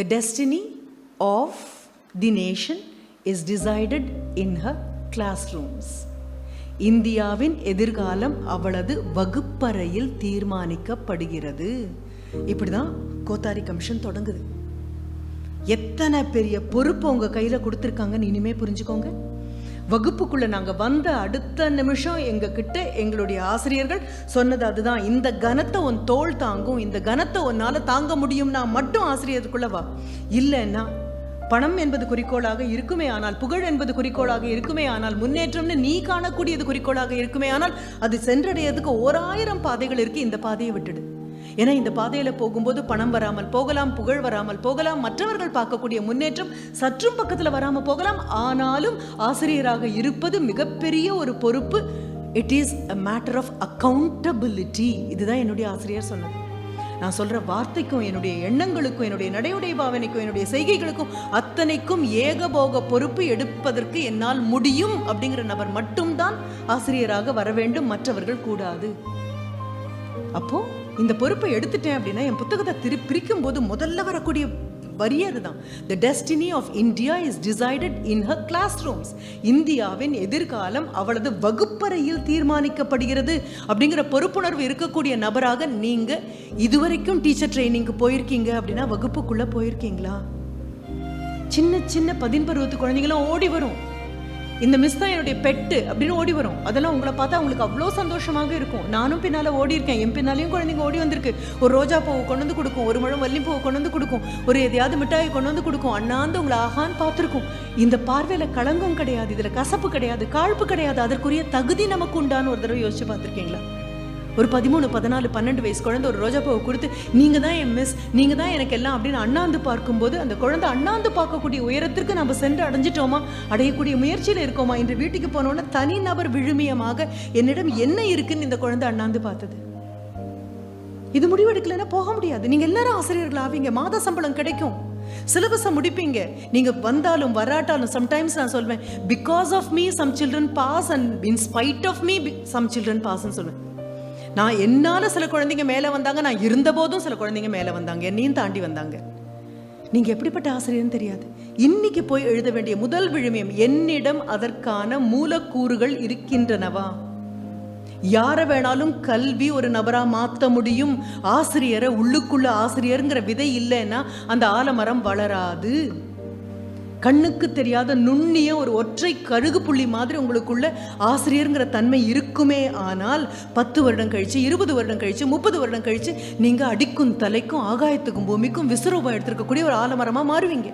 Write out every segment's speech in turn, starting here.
The destiny of the nation is decided in her classrooms இந்தியாவின் எதிர்காலம் அவளது வகுப்பறையில் தீர்மானிக்கப்படுகிறது. இப்படிதான் கோத்தாரி கமிஷன் தொடங்குது. எத்தனை பெரிய பொறுப்பு உங்க கையில கொடுத்துருக்காங்கன்னு இனிமே புரிஞ்சுக்கோங்க. வகுப்புக்குள்ளே நாங்கள் வந்த அடுத்த நிமிஷம் எங்கள் கிட்ட எங்களுடைய ஆசிரியர்கள் சொன்னது அதுதான் இந்த கனத்தை உன் தோல் தாங்கும் இந்த கனத்தை உன்னால் தாங்க முடியும்னா மட்டும் ஆசிரியருக்குள்ள வா. இல்லைன்னா பணம் என்பது குறிக்கோளாக இருக்குமே ஆனால் புகழ் என்பது குறிக்கோளாக இருக்குமே ஆனால் முன்னேற்றம்னு நீ காணக்கூடியது குறிக்கோளாக இருக்குமே ஆனால் அது சென்றடையறதுக்கு ஓராயிரம் பாதைகள் இருக்குது இந்த பாதையை விட்டுடு. ஏன்னா இந்த பாதையில போகும்போது பணம் வராமல் போகலாம் புகழ் வராமல் போகலாம் மற்றவர்கள் பார்க்கக்கூடிய முன்னேற்றம் சற்றும் பக்கத்துல வராம போகலாம். ஆனாலும் ஆசிரியராக இருப்பது மிகப்பெரிய ஒரு பொறுப்பு. It is a matter of accountability இதுதான் என்னுடைய ஆசிரியர் சொன்னது. நான் சொல்ற வார்த்தைக்கும் என்னுடைய எண்ணங்களுக்கும் என்னுடைய நடையுடை பாவனைக்கும் என்னுடைய செய்கைகளுக்கும் அத்தனைக்கும் ஏகபோக பொறுப்பு எடுப்பதற்கு என்னால் முடியும் அப்படிங்கிற நபர் மட்டும்தான் ஆசிரியராக வர வேண்டும் மற்றவர்கள் கூடாது. அப்போ இந்த பொறுப்பை எடுத்துட்டேன் அப்படின்னா என் புத்தகத்தை திரு பிரிக்கும் போது முதல்ல வரக்கூடிய வரியது தான் the destiny of India is decided in her classrooms இந்தியாவின் எதிர்காலம் அவளது வகுப்பறையில் தீர்மானிக்கப்படுகிறது அப்படிங்கிற பொறுப்புணர்வு இருக்கக்கூடிய நபராக நீங்கள் இதுவரைக்கும் டீச்சர் ட்ரைனிங்க்கு போயிருக்கீங்க அப்படின்னா வகுப்புக்குள்ளே போயிருக்கீங்களா? சின்ன சின்ன பதின்பருவத்து குழந்தைங்களாம் ஓடி வரும். இந்த மிஸ் தான் என்னுடைய பெட்டு அப்படின்னு ஓடி வரும். அதெல்லாம் உங்களை பார்த்தா அவங்களுக்கு அவ்வளோ சந்தோஷமாக இருக்கும். நானும் பின்னால் ஓடி இருக்கேன். என் பின்னாலையும் குழந்தைங்க ஓடி வந்திருக்கு. ஒரு ரோஜா பூவை கொண்டு வந்து கொடுக்கும். ஒரு மழை மல்லி பூவை கொண்டு வந்து கொடுக்கும். ஒரு எதையாவது மிட்டாயை கொண்டு வந்து கொடுக்கும். அண்ணாந்து உங்களை ஆகான்னு பார்த்துருக்கும். இந்த பார்வையில் களங்கம் கிடையாது. இதில் கசப்பு கிடையாது. காழ்ப்பு கிடையாது. அதற்குரிய தகுதி நமக்கு உண்டான்னு ஒரு தடவை யோசிச்சு பார்த்துருக்கீங்களா? ஒரு பதிமூணு பதினாலு பன்னெண்டு வயசு குழந்தை ஒரு ரோஜா பூவை கொடுத்து நீங்க தான் என் மிஸ் நீங்க தான் எனக்கு எல்லாம் அப்படின்னு அண்ணாந்து பார்க்கும்போது அந்த குழந்தை அண்ணாந்து பார்க்கக்கூடிய உயரத்திற்கு நம்ம சென்று அடைஞ்சிட்டோமா? அடையக்கூடிய முயற்சியில் இருக்கோமா? இன்று வீட்டுக்கு போனோன்னா தனி நபர் விழுமியமாக என்னிடம் என்ன இருக்குன்னு இந்த குழந்தை அண்ணாந்து பார்த்தது. இது முடிவெடுக்கலைன்னா போக முடியாது. நீங்க எல்லாரும் ஆசிரியர்கள் ஆவீங்க. மாத சம்பளம் கிடைக்கும். சிலபஸை முடிப்பீங்க. நீங்க வந்தாலும் வராட்டாலும் சம்டைம்ஸ் நான் சொல்வேன் because of me some children pass and in spite of me some children பாஸ்ன்னு சொல்லுவேன் நான் என்னால் சில குழந்தைங்க மேலே வந்தாங்க நான் இருந்தபோதும் சில குழந்தைங்க மேலே வந்தாங்க. என்னையும் தாண்டி வந்தாங்க. நீங்கள் எப்படிப்பட்ட ஆசிரியர்னு தெரியாது. இன்னைக்கு போய் எழுத வேண்டிய முதல் விழுமியம் என்னிடம் அதற்கான மூலக்கூறுகள் இருக்கின்றனவா? யாரை வேணாலும் கல்வி ஒரு நபராக மாற்ற முடியும்? ஆசிரியரை உள்ளுக்குள்ள ஆசிரியருங்கிற விதை இல்லைன்னா அந்த ஆலமரம் வளராது. கண்ணுக்கு தெரியாத நுண்ணிய ஒரு ஒற்றை கழுகு புள்ளி மாதிரி உங்களுக்குள்ள ஆசிரியருங்கிற தன்மை இருக்குமே ஆனால் பத்து வருடம் கழிச்சு இருபது வருடம் கழிச்சு முப்பது வருடம் கழிச்சு நீங்க அடிக்கும் தலைக்கும் ஆகாயத்துக்கும் பூமிக்கும் விசுரூபம் எடுத்திருக்கக்கூடிய ஒரு ஆலமரமா மாறுவீங்க.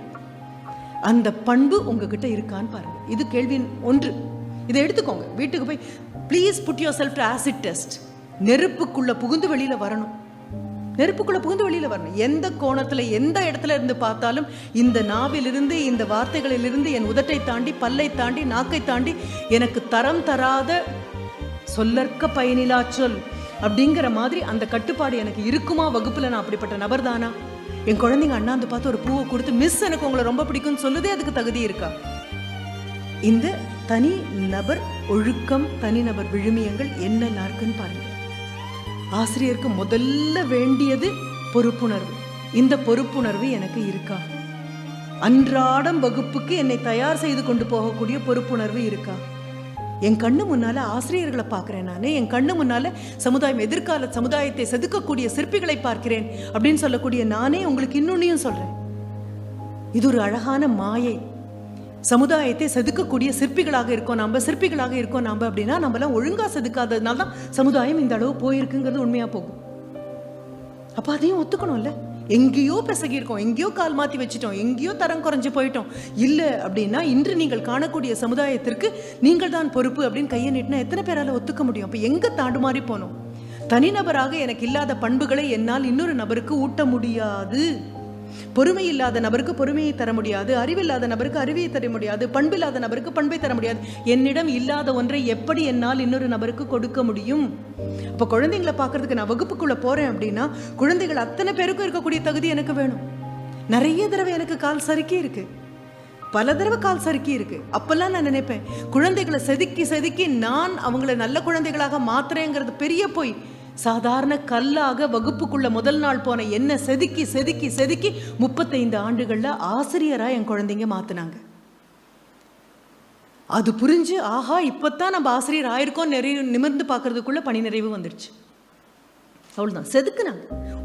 அந்த பண்பு உங்ககிட்ட இருக்கான்னு பாருங்க. இது கேள்வி ஒன்று. இதை எடுத்துக்கோங்க. வீட்டுக்கு போய் please put yourself to acid test நெருப்புக்குள்ள புகுந்து வெளியில வரணும். நெருப்புக்குள்ள புகுந்து வெளியில வரணும். எந்த கோணத்துல எந்த இடத்துல இருந்து பார்த்தாலும் இந்த நாவிலிருந்து இந்த வார்த்தைகளிலிருந்து என் உதட்டை தாண்டி பல்லை தாண்டி நாக்கை தாண்டி எனக்கு தரம் தராத சொல்லற்க பயனிலா சொல் அப்படிங்கிற மாதிரி அந்த கட்டுப்பாடு எனக்கு இருக்குமா? வகுப்புல நான் அப்படிப்பட்ட நபர் தானா? என் குழந்தைங்க அண்ணாந்து பார்த்து ஒரு பூவை கொடுத்து மிஸ் எனக்கு உங்களை ரொம்ப பிடிக்கும்னு சொல்லுதே அதுக்கு தகுதி இருக்கா? இந்த தனி நபர் ஒழுக்கம் தனிநபர் விழுமியங்கள் என்னெல்லாம் இருக்குன்னு பாருங்க. ஆசிரியருக்கு முதல்ல வேண்டியது பொறுப்புணர்வு. இந்த பொறுப்புணர்வு எனக்கு இருக்கா? அன்றாடம் வகுப்புக்கு என்னை தயார் செய்து கொண்டு போகக்கூடிய பொறுப்புணர்வு இருக்கா? என் கண்ணு முன்னால ஆசிரியர்களை பார்க்கிறேன் நான். என் கண்ணு முன்னால சமுதாயம் எதிர்கால சமுதாயத்தை செதுக்கக்கூடிய சிற்பிகளை பார்க்கிறேன் அப்படின்னு சொல்லக்கூடிய நானே உங்களுக்கு இன்னொன்னையும் சொல்றேன். இது ஒரு அழகான மாயை. சமுதாயத்தை செதுக்கக்கூடிய சிற்பிகளாக இருக்கோம் நம்ம சிற்பிகளாக இருக்கோம் நம்ம அப்படின்னா நம்மலாம் ஒழுங்கா செதுக்காததுனால தான் சமுதாயம் இந்த அளவு போயிருக்குங்கிறது உண்மையா போகும். அப்போ அதையும் ஒத்துக்கணும்ல? எங்கேயோ பிசகியிருக்கோம் எங்கேயோ கால் மாத்தி வச்சிட்டோம் எங்கேயோ தரம் குறைஞ்சு போயிட்டோம். இல்லை அப்படின்னா இன்று நீங்கள் காணக்கூடிய சமுதாயத்திற்கு நீங்கள் தான் பொறுப்பு அப்படின்னு கையை நீட்டினா எத்தனை பேரால ஒத்துக்க முடியும்? அப்போ எங்கே தாண்டு தாண்டுமாறி போனோம்? தனிநபராக எனக்கு இல்லாத பண்புகளை என்னால் இன்னொரு நபருக்கு ஊட்ட முடியாது. பொறுமை இல்லாத நபருக்கு பொறுமையை தர முடியாது அறிவில்லாத நபருக்கு அறிவியை தர முடியாது பண்பில்லாத நபருக்கு பண்பை தர முடியாது. என்னிடம் இல்லாத ஒன்றை எப்படி என்னால் இன்னொரு நபருக்கு கொடுக்க முடியும்? அப்போ குழந்தைங்களை பார்க்கறதுக்கு நான் வகுப்புக்குள்ள போறேன் அப்படின்னா குழந்தைகள் அத்தனை பேருக்கும் இருக்கக்கூடிய தகுதி எனக்கு வேணும். நிறைய தடவை எனக்கு கால் சறுக்கி இருக்கு. பல தடவை கால் சறுக்கி இருக்கு. அப்பெல்லாம் நான் நினைப்பேன் குழந்தைகளை செதுக்கி செதுக்கி நான் அவங்கள நல்ல குழந்தைகளாக மாத்துறேங்கிறது பெரிய போய். சாதாரண கல்லாக வகுப்புக்குள்ள முதல் நாள் போன என்ன செதுக்கி செதுக்கி செதுக்கி முப்பத்தைந்து ஆண்டுகள்ல ஆசிரியரா என் குழந்தைங்க மாத்துனாங்க. அது புரிஞ்சு ஆஹா இப்பத்தான் நம்ம ஆசிரியர் ஆயிருக்கோம் நிறைய நிமிர்ந்து பார்க்கறதுக்குள்ளே பணி நிறைவு வந்துடுச்சு அவ்வளோதான் செதுக்குனாங்க.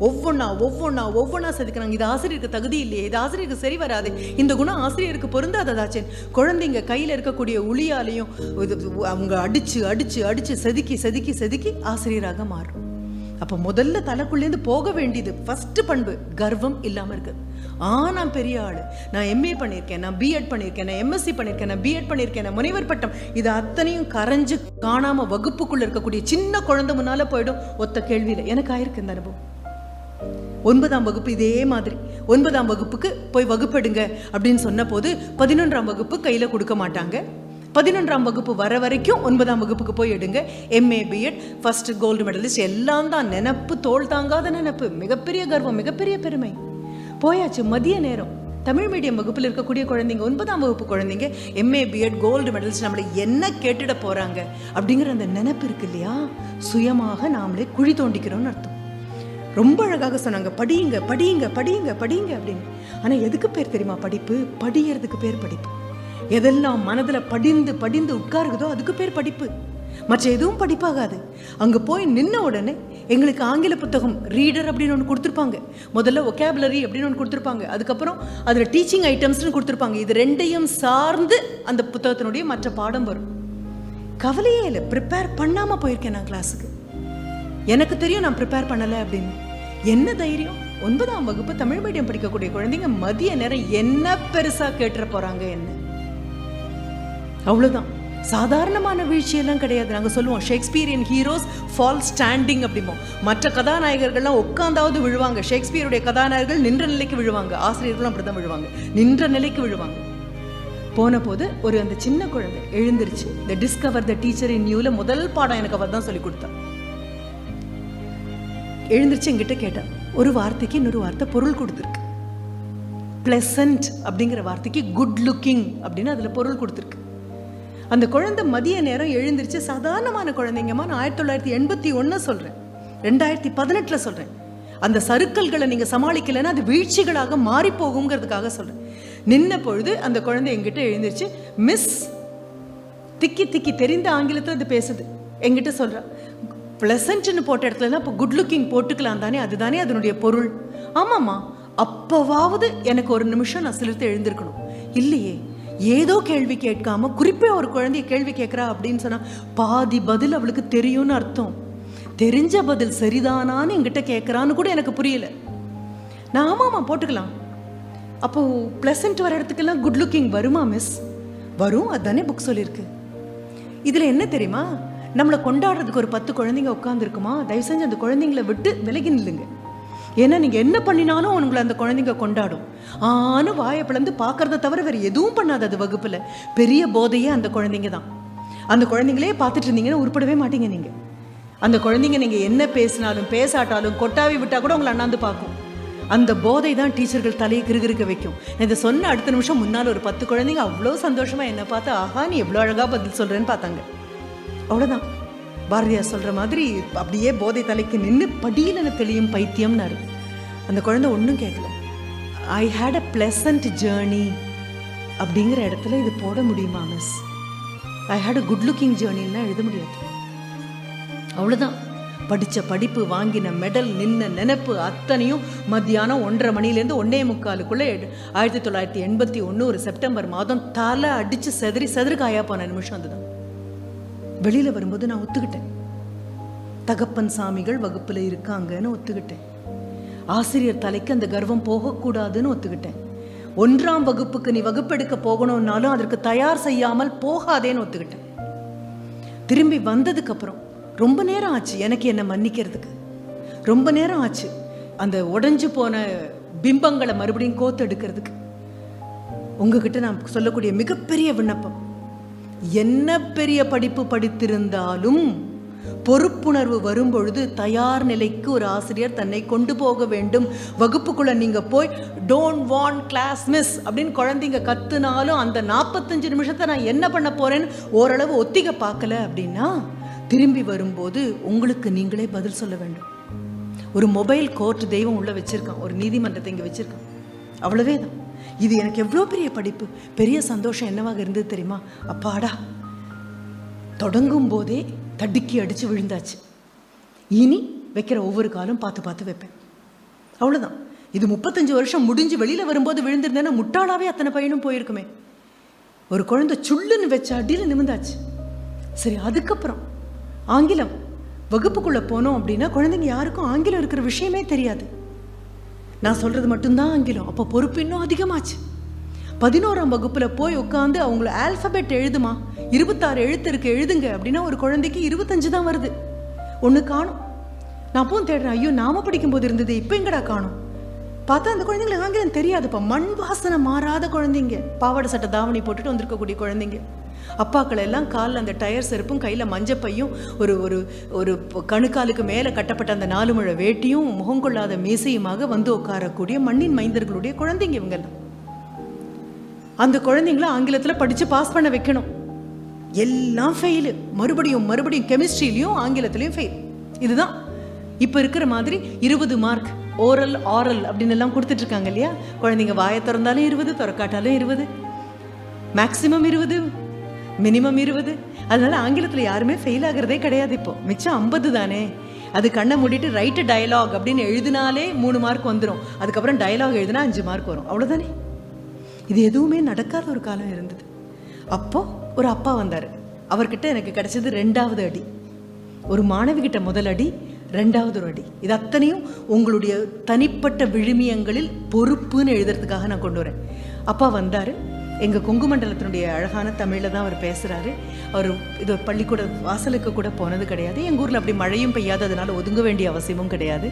ஒவ்வொன்றா ஒவ்வொன்றா ஒவ்வொன்றா செதுக்குனாங்க. இது ஆசிரியருக்கு தகுதி இல்லையே இது ஆசிரியருக்கு சரி வராது. இந்த குணம் ஆசிரியருக்கு பொருந்தாததாச்சேன். குழந்தைங்க கையில் இருக்கக்கூடிய உளியாலையும் இது அவங்க அடிச்சு அடிச்சு அடிச்சு செதுக்கி செதுக்கி செதுக்கி ஆசிரியராக மாறும். அப்போ முதல்ல தலைக்குள்ளேருந்து போக வேண்டியது ஃபர்ஸ்ட் பண்பு கர்வம் இல்லாமல் இருக்கு. ஆ நான் பெரிய ஆள். நான் எம்ஏ பண்ணியிருக்கேன் நான் பிஎட் பண்ணியிருக்கேன் நான் எம்எஸ்சி பண்ணியிருக்கேன் நான் பிஎட் பண்ணியிருக்கேன் நான் முனைவர் பட்டம். இது அத்தனையும் கரைஞ்சு காணாம வகுப்புக்குள்ள இருக்கக்கூடிய சின்ன குழந்தை முன்னால போயிடும். ஒத்த கேள்வியில் எனக்கு ஆயிருக்கு இந்த அனுபவம். ஒன்பதாம் வகுப்பு இதே மாதிரி. ஒன்பதாம் வகுப்புக்கு போய் வகுப்பெடுங்க அப்படின்னு சொன்ன போது பதினொன்றாம் வகுப்பு கையில் கொடுக்க மாட்டாங்க. பதினொன்றாம் வகுப்பு வர வரைக்கும் ஒன்பதாம் வகுப்புக்கு போய் எடுங்க. MA B Ed first gold medalist எல்லாம் தான் நினப்பு தோல் தாங்காத நினப்பு. மிகப்பெரிய கர்வம் மிகப்பெரிய பெருமை. போயாச்சு மதிய நேரம். தமிழ் மீடியம் வகுப்பில் இருக்கக்கூடிய குழந்தைங்க ஒன்பதாம் வகுப்பு குழந்தைங்க எம்ஏ பிஎட் கோல்டு மெடல்ஸ் நம்மளை என்ன கேட்டுட போறாங்க? அப்படிங்கிற அந்த நினப்பு இருக்கு இல்லையா? சுயமாக நாமளே குழி தோண்டிக்கிறோம்னு அர்த்தம். ரொம்ப அழகாக சொன்னாங்க படியுங்க படியுங்க படியுங்க படியுங்க அப்படின்னு. ஆனால் எதுக்கு பேர் தெரியுமா? படிப்பு படியறதுக்கு பேர் படிப்பு. எதெல்லாம் மனதில் படிந்து படிந்து உட்காருக்குதோ அதுக்கு பேர் படிப்பு. மற்ற எதுவும் படிப்பாகாது. அங்கே போய் நின்ன உடனே எங்களுக்கு ஆங்கில புத்தகம் ரீடர் அப்படின்னு ஒன்று கொடுத்துருப்பாங்க. முதல்ல ஒகேபுலரி அப்படின்னு ஒன்று கொடுத்துருப்பாங்க. அதுக்கப்புறம் அதில் டீச்சிங் ஐட்டம்ஸ்னு கொடுத்துருப்பாங்க. இது ரெண்டையும் சார்ந்து அந்த புத்தகத்தினுடைய மற்ற பாடம் வரும். கவலையே இல்லை. ப்ரிப்பேர் பண்ணாமல் போயிருக்கேன் நான் கிளாஸுக்கு எனக்கு தெரியும் நான் ப்ரிப்பேர் பண்ணலை அப்படின்னு. என்ன தைரியம்? ஒன்பதாம் வகுப்பு தமிழ் மீடியம் படிக்கக்கூடிய குழந்தைங்க மதிய நேரம் என்ன பெருசாக கேட்டுற போகிறாங்க என்ன? அவ்வளோதான் சாதாரணமான வீழ்ச்சியெல்லாம் கிடையாது. நாங்கள் சொல்லுவோம் ஷேக்ஸ்பியரின் ஹீரோஸ் ஃபால் ஸ்டாண்டிங் அப்படிம்போம். மற்ற கதாநாயகர்கள்லாம் உட்காந்தாவது விழுவாங்க. ஷேக்ஸ்பியருடைய கதாநாயகர்கள் நின்ற நிலைக்கு விழுவாங்க. ஆசிரியர்களும் அப்படிதான் விழுவாங்க. நின்ற நிலைக்கு விழுவாங்க. போன போது ஒரு அந்த சின்ன குழந்தை எழுந்திருச்சு. இந்த டிஸ்கவர் த டீச்சர் இன் நியூல முதல் பாடம் எனக்கு அவர் தான் சொல்லி கொடுத்தா. எழுந்திருச்சு என்கிட்ட கேட்டேன் ஒரு வார்த்தைக்கு இன்னொரு வார்த்தை பொருள் கொடுத்துருக்கு. பிளசன்ட் அப்படிங்கிற வார்த்தைக்கு குட் லுக்கிங் அப்படின்னு அதில் பொருள் கொடுத்துருக்கு. அந்த குழந்தை மதிய நேரம் எழுந்திருச்சு சாதாரணமான குழந்தைங்கம்மா நான் ஆயிரத்தி தொள்ளாயிரத்தி எண்பத்தி ஒன்று சொல்கிறேன் ரெண்டாயிரத்தி பதினெட்டில் சொல்கிறேன் அந்த சறுக்கல்களை நீங்கள் சமாளிக்கலைன்னா அது வீழ்ச்சிகளாக மாறி போகுங்கிறதுக்காக சொல்கிறேன் நின்ன பொழுது அந்த குழந்தை எங்கிட்ட எழுந்திருச்சு மிஸ் திக்கி திக்கி தெரிந்த ஆங்கிலத்தில் அது பேசுது. எங்கிட்ட சொல்கிறா ப்ளசன்ட்னு போட்ட இடத்துல இப்போ குட் லுக்கிங் போட்டுக்கலாம் தானே அதுதானே அதனுடைய பொருள். ஆமாம்மா அப்போவாவது எனக்கு ஒரு நிமிஷம் நான் சிலிர்த்து எழுந்திருக்கணும். இல்லையே ஏதோ கேள்வி கேட்காம குறிப்பே ஒரு குழந்தைய கேள்வி கேட்குறா அப்படின்னு சொன்னால் பாதி பதில் அவளுக்கு தெரியும்னு அர்த்தம். தெரிஞ்ச பதில் சரிதானான்னு என்கிட்ட கேட்குறான்னு கூட எனக்கு புரியல. நான் ஆமாம்மா போட்டுக்கலாம். அப்போ ப்ளசன்ட் வர இடத்துக்கெல்லாம் குட் லுக்கிங் வருமா மிஸ் வரும் அதுதானே புக் சொல்லியிருக்கு இதில் என்ன தெரியுமா? நம்மளை கொண்டாடுறதுக்கு ஒரு பத்து குழந்தைங்க உட்காந்துருக்குமா தயவு செஞ்சு அந்த குழந்தைங்கள விட்டு விலகி நில்லுங்க. ஏன்னா நீங்கள் என்ன பண்ணினாலும் உங்களை அந்த குழந்தைங்க கொண்டாடும். ஆனும் வாயை பிளந்து பார்க்கறத தவிர வேறு எதுவும் பண்ணாது அது வகுப்பில். பெரிய போதையே அந்த குழந்தைங்க தான். அந்த குழந்தைங்களே பார்த்துட்டு இருந்தீங்கன்னா உருப்படவே மாட்டீங்க நீங்கள் அந்த குழந்தைங்க நீங்கள் என்ன பேசினாலும் பேசாட்டாலும் கொட்டாவி விட்டால் கூட உங்களை அண்ணாந்து பார்க்கும். அந்த போதை தான் டீச்சர்கள் தலையை கிருகிருக்க வைக்கும். இதை சொன்ன அடுத்த நிமிஷம் முன்னால் ஒரு பத்து குழந்தைங்க அவ்வளோ சந்தோஷமாக என்னை பார்த்து ஆஹா நீ எவ்வளோ அழகாக பதில் சொல்கிறேன்னு பார்த்தாங்க. அவ்வளோதான் பாரதியார் சொல்கிற மாதிரி அப்படியே போதை தலைக்கு நின்று படியிலன தெளியும் பைத்தியம்னாரு. அந்த குழந்தை ஒன்றும் கேட்கல I hate a pleasant journey அப்படிங்கிற இடத்துல இது போட முடியுமா miss I hate a good looking ஜேர்னின்னா எழுத முடியாது. அவ்வளோதான் படித்த படிப்பு வாங்கின மெடல் நின்ன நினப்பு அத்தனையும் மத்தியானம் ஒன்றரை மணிலேருந்து ஒன்னே முக்காலுக்குள்ளே ஆயிரத்தி தொள்ளாயிரத்தி எண்பத்தி ஒன்று ஒரு செப்டம்பர் மாதம் தலை அடித்து செதறி செதறு காயா போன நிமிஷம் அதுதான். வெளியில் வரும்போது நான் ஒத்துக்கிட்டேன். தகப்பன் சாமிகள் வகுப்பில் இருக்காங்கன்னு ஒத்துக்கிட்டேன். ஆசிரியர் தலைக்கு அந்த கர்வம் போகக்கூடாதுன்னு ஒத்துக்கிட்டேன். ஒன்றாம் வகுப்புக்கு நீ வகுப்பெடுக்க போகணும்னாலும் அதற்கு தயார் செய்யாமல் போகாதேன்னு ஒத்துக்கிட்டேன். திரும்பி வந்ததுக்கப்புறம் ரொம்ப நேரம் ஆச்சு எனக்கு என்னை மன்னிக்கிறதுக்கு. ரொம்ப நேரம் ஆச்சு அந்த உடஞ்சு போன பிம்பங்களை மறுபடியும் கோத்து எடுக்கிறதுக்கு. உங்ககிட்ட நான் சொல்லக்கூடிய மிகப்பெரிய விண்ணப்பம். என்ன பெரிய படிப்பு படித்திருந்தாலும் பொறுப்புணர்வு வரும்பொழுது தயார் நிலைக்கு ஒரு ஆசிரியர் தன்னை கொண்டு போக வேண்டும். வகுப்புக்குள்ள நீங்க போய் டோன்ட் வாண்ட் கிளாஸ் மிஸ் அப்படின்னு குழந்தைங்க கத்துனாலும் அந்த நாற்பத்தஞ்சு நிமிஷத்தை நான் என்ன பண்ண போறேன்னு ஓரளவு ஒத்திக பார்க்கல அப்படின்னா திரும்பி வரும்போது உங்களுக்கு நீங்களே பதில் சொல்ல வேண்டும். ஒரு மொபைல் கோர்ட் தெய்வம் உள்ள வச்சிருக்கான் ஒரு நீதிமன்றத்தை இங்கே வச்சிருக்கான். அவ்வளவே தான் இது எனக்கு எவ்வளோ பெரிய படிப்பு? பெரிய சந்தோஷம் என்னவாக இருந்தது தெரியுமா? அப்பாடா. தொடங்கும் போதே தடுக்கி அடித்து விழுந்தாச்சு. இனி வைக்கிற ஒவ்வொரு காலும் பார்த்து பார்த்து வைப்பேன். அவ்வளோதான் இது முப்பத்தஞ்சு வருஷம் முடிஞ்சு வெளியில் வரும்போது விழுந்திருந்தேன்னா முட்டாளாவே அத்தனை பையனும் போயிருக்குமே. ஒரு குழந்தை சுள்ளுன்னு வச்ச அடியில் நிமிந்தாச்சு சரி அதுக்கப்புறம் ஆங்கிலம். வகுப்புக்குள்ளே போனோம் அப்படின்னா குழந்தைங்க யாருக்கும் ஆங்கிலம் இருக்கிற விஷயமே தெரியாது. நான் சொல்கிறது மட்டும்தான் ஆங்கிலம் அப்போ பொறுப்பு இன்னும் அதிகமாச்சு. பதினோராம் வகுப்பில் போய் உட்காந்து அவங்கள ஆல்ஃபபெட் எழுதுமா? இருபத்தாறு எழுத்து இருக்குது எழுதுங்க அப்படின்னா ஒரு குழந்தைக்கு இருபத்தஞ்சு தான் வருது. ஒன்று காணும். நான் அப்பவும் தேடுறேன் ஐயோ நாம படிக்கும்போது இருந்தது இப்போ எங்கடா காணும்? பார்த்தா அந்த குழந்தைங்களுக்கு ஆங்கிலம் தெரியாதுப்பா. மண் வாசனை மாறாத குழந்தைங்க. பாவாடை சட்டை தாவணி போட்டுட்டு வந்திருக்கக்கூடிய குழந்தைங்க. அப்பாக்கள் எல்லாம் காலில் அந்த டயர் செருப்பும் கையில் மஞ்சப்பையும் ஒரு ஒரு ஒரு கணுக்காலுக்கு மேலே கட்டப்பட்ட அந்த நாலு முழ வேட்டியும் முகம் கொள்ளாத மீசையுமாக வந்து உட்காரக்கூடிய மண்ணின் மைந்தர்களுடைய குழந்தைங்க இவங்கெல்லாம். அந்த குழந்தைங்கள ஆங்கிலத்தில் படித்து பாஸ் பண்ண வைக்கணும். எல்லாம் ஃபெயிலு மறுபடியும் மறுபடியும் கெமிஸ்ட்ரிலையும் ஆங்கிலத்திலையும் ஃபெயில் இதுதான். இப்போ இருக்கிற மாதிரி இருபது மார்க் ஓரல் ஆரல் அப்படின்னு எல்லாம் கொடுத்துட்டு இருக்காங்க இல்லையா? குழந்தைங்க வாயை திறந்தாலும் இருபது திறக்காட்டாலும் இருபது. மேக்ஸிமம் இருபது. மினிமம் இருபது. அதனால ஆங்கிலத்தில் யாருமே ஃபெயில் ஆகிறதே கிடையாது இப்போ. மிச்சம் ஐம்பது தானே. அது கண்ணை மூடிட்டு ரைட்டு டயலாக் அப்படின்னு எழுதினாலே மூணு மார்க் வந்துடும் அதுக்கப்புறம் டயலாக் எழுதினா அஞ்சு மார்க் வரும். அவ்வளோதானே இது எதுவுமே நடக்காத ஒரு காலம் இருந்தது. அப்போ ஒரு அப்பா வந்தார். அவர்கிட்ட எனக்கு கிடைச்சது ரெண்டாவது அடி. ஒரு மாணவிகிட்ட முதல் அடி ரெண்டாவது ஒரு அடி. இது அத்தனையும் உங்களுடைய தனிப்பட்ட விழுமியங்களில் பொறுப்புன்னு எழுதுறதுக்காக நான் கொண்டு வரேன். அப்பா வந்தார். எங்கள் கொங்கு மண்டலத்தினுடைய அழகான தமிழில் தான் அவர் பேசுகிறாரு அவர் இது பள்ளிக்கூட வாசலுக்கு கூட போனது கிடையாது. எங்கள் ஊரில் அப்படி மழையும் பெய்யாது அதனால் ஒதுங்க வேண்டிய அவசியமும் கிடையாது.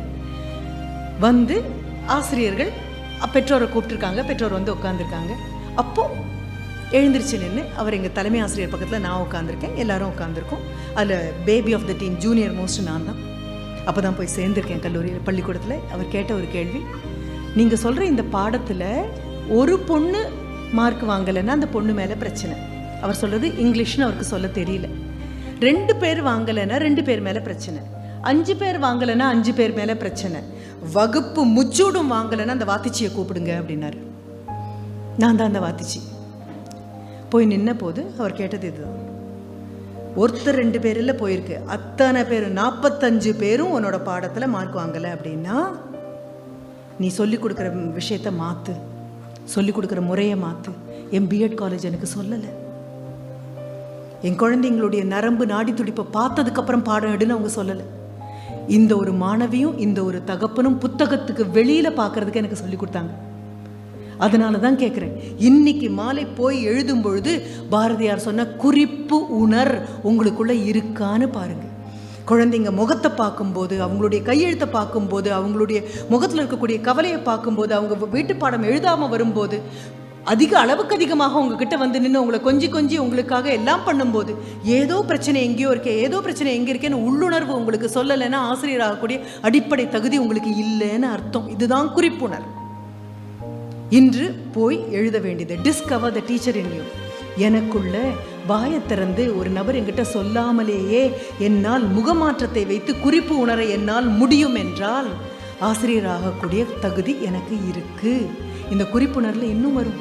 வந்து ஆசிரியர்கள் பெற்றோரை கூப்பிட்டுருக்காங்க. பெற்றோர் வந்து உட்காந்துருக்காங்க அப்போது எழுந்திருச்சு நின்று அவர் எங்கள் தலைமை ஆசிரியர் பக்கத்தில் நான் உட்காந்துருக்கேன் எல்லாரும் உட்காந்துருக்கோம் அதில் baby of the team junior most நான் தான். அப்போ தான் போய் சேர்ந்துருக்கேன் கல்லூரியில் பள்ளிக்கூடத்தில். அவர் கேட்ட ஒரு கேள்வி நீங்கள் சொல்கிற இந்த பாடத்தில் ஒரு பொண்ணு மார்க் வாங்கலைன்னா அந்த பொண்ணு மேலே பிரச்சனை. அவர் சொல்கிறது இங்கிலீஷ்னு அவருக்கு சொல்ல தெரியல. ரெண்டு பேர் வாங்கலைன்னா ரெண்டு பேர் மேலே பிரச்சனை. அஞ்சு பேர் வாங்கலைன்னா அஞ்சு பேர் மேலே பிரச்சனை. வகுப்பு முச்சூடும் வாங்கலைன்னா அந்த வாத்திச்சியை கூப்பிடுங்க அப்படின்னாரு. நான் தான் அந்த வாத்திச்சி. போய் நின்ன போது அவர் கேட்டது இதுதான். ஒருத்தர் ரெண்டு பேரில் போயிருக்கு. அத்தனை பேர் நாற்பத்தஞ்சு பேரும் உன்னோட பாடத்தில் மார்க் வாங்கலை அப்படின்னா நீ சொல்லிக் கொடுக்குற விஷயத்த மாற்று சொல்லிக் கொடுக்குற முறையை மாற்று என் பிஎட் காலேஜ் எனக்கு சொல்லலை. என் குழந்தைங்களுடைய நரம்பு நாடி துடிப்பை பார்த்ததுக்கப்புறம் பாடம் எடுன்னு அவங்க சொல்லலை. இந்த ஒரு மாணவியும் இந்த ஒரு தகப்பனும் புத்தகத்துக்கு வெளியில் பார்க்கறதுக்கு எனக்கு சொல்லி கொடுத்தாங்க. அதனால தான் கேட்குறேன் இன்னைக்கு மாலை போய் எழுதும் பொழுது பாரதியார் சொன்ன குறிப்பு உணர் உங்களுக்குள்ள இருக்கான்னு பாருங்க. குழந்தைங்க முகத்தை பார்க்கும்போது அவங்களுடைய கையெழுத்தை பார்க்கும்போது அவங்களுடைய முகத்தில் இருக்கக்கூடிய கவலையை பார்க்கும்போது அவங்க வீட்டு பாடம் எழுதாமல் வரும்போது அதிக அளவுக்கு அதிகமாக உங்ககிட்ட வந்து நின்று உங்களை கொஞ்சி கொஞ்சி உங்களுக்காக எல்லாம் பண்ணும்போது ஏதோ பிரச்சனை எங்கேயோ இருக்கே ஏதோ பிரச்சனை எங்கே இருக்கேன்னு உள்ளுணர்வு உங்களுக்கு சொல்லலைன்னா ஆசிரியராகக்கூடிய அடிப்படை தகுதி உங்களுக்கு இல்லைன்னு அர்த்தம். இதுதான் குறிப்புணர். இன்று போய் எழுத வேண்டியது. Discover the teacher in you எனக்குள்ள வாயை திறந்து ஒரு நபர் என்கிட்ட சொல்லாமலேயே என்னால் முகமாற்றத்தை வைத்து குறிப்பு உணர என்னால் முடியும் என்றால் ஆசிரியராகக்கூடிய தகுதி எனக்கு இருக்கு. இந்த குறிப்புணர்வில் இன்னும் வரும்.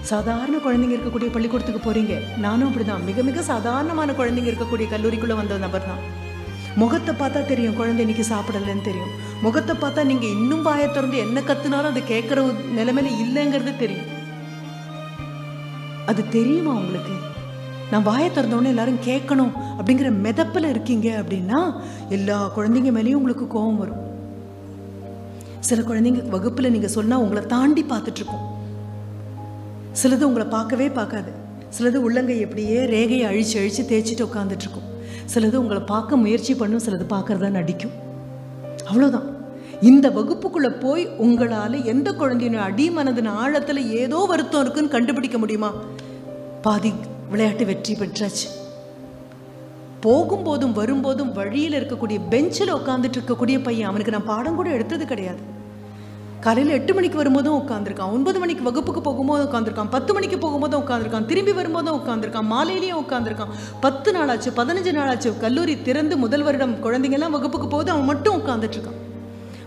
சாதாரண குழந்தைங்க இருக்கக்கூடிய பள்ளிக்கூடத்துக்கு போறீங்க. நானும் அப்படிதான். மிக மிக சாதாரணமான குழந்தைங்க இருக்கக்கூடிய கல்லூரிக்குள்ள வந்த நபர் தான். முகத்தை பார்த்தா தெரியும் குழந்தை இன்னைக்கு சாப்பிடலன்னு தெரியும். முகத்தை பார்த்தா நீங்க இன்னும் வாயை திறந்து என்ன கத்துனாலும் அது கேட்குற நிலைமையில இல்லைங்கிறது தெரியும். அது தெரியுமா உங்களுக்கு? நான் வாயை திறந்தோடனே எல்லாரும் கேட்கணும் அப்படிங்கிற மெதப்பில் இருக்கீங்க அப்படின்னா எல்லா குழந்தைங்க மேலேயும் உங்களுக்கு கோபம் வரும். சில குழந்தைங்க வகுப்பில் நீங்கள் சொன்னால் உங்களை தாண்டி பார்த்துட்ருக்கோம் சிலது உங்களை பார்க்கவே பார்க்காது. சிலது உள்ளங்கை எப்படியே ரேகையை அழிச்சு அழிச்சு தேய்ச்சிட்டு உட்காந்துட்ருக்கும் சிலது உங்களை பார்க்க முயற்சி பண்ணும் சிலது பார்க்குறதா நடிக்கும். அவ்வளோதான் இந்த வகுப்புக்குள்ளே போய் உங்களால் எந்த குழந்தையின அடிமனதின் ஆழத்தில் ஏதோ வருத்தம் இருக்குன்னு கண்டுபிடிக்க முடியுமா? பாதி விளையாட்டு வெற்றி பெற்றாச்சு. போகும்போதும் வரும்போதும் வழியில் இருக்கக்கூடிய பெஞ்சில் உட்காந்துட்டு இருக்கக்கூடிய பையன் அவனுக்கு நான் பாடம் கூட எடுத்தது கிடையாது. காலையில் எட்டு மணிக்கு வரும்போதும் உட்காந்துருக்கான் ஒன்பது மணிக்கு வகுப்புக்கு போகும்போதும் உட்காந்துருக்கான் பத்து மணிக்கு போகும்போதும் உட்காந்துருக்கான் திரும்பி வரும்போதும் உட்காந்துருக்கான் மாலையிலையும் உட்காந்துருக்கான் பத்து நாளாச்சு பதினஞ்சு நாளாச்சு கல்லூரி திறந்து முதல் வருடம் குழந்தைங்கெல்லாம் வகுப்புக்கு போகுது அவன் மட்டும் உட்காந்துட்டு இருக்கான்.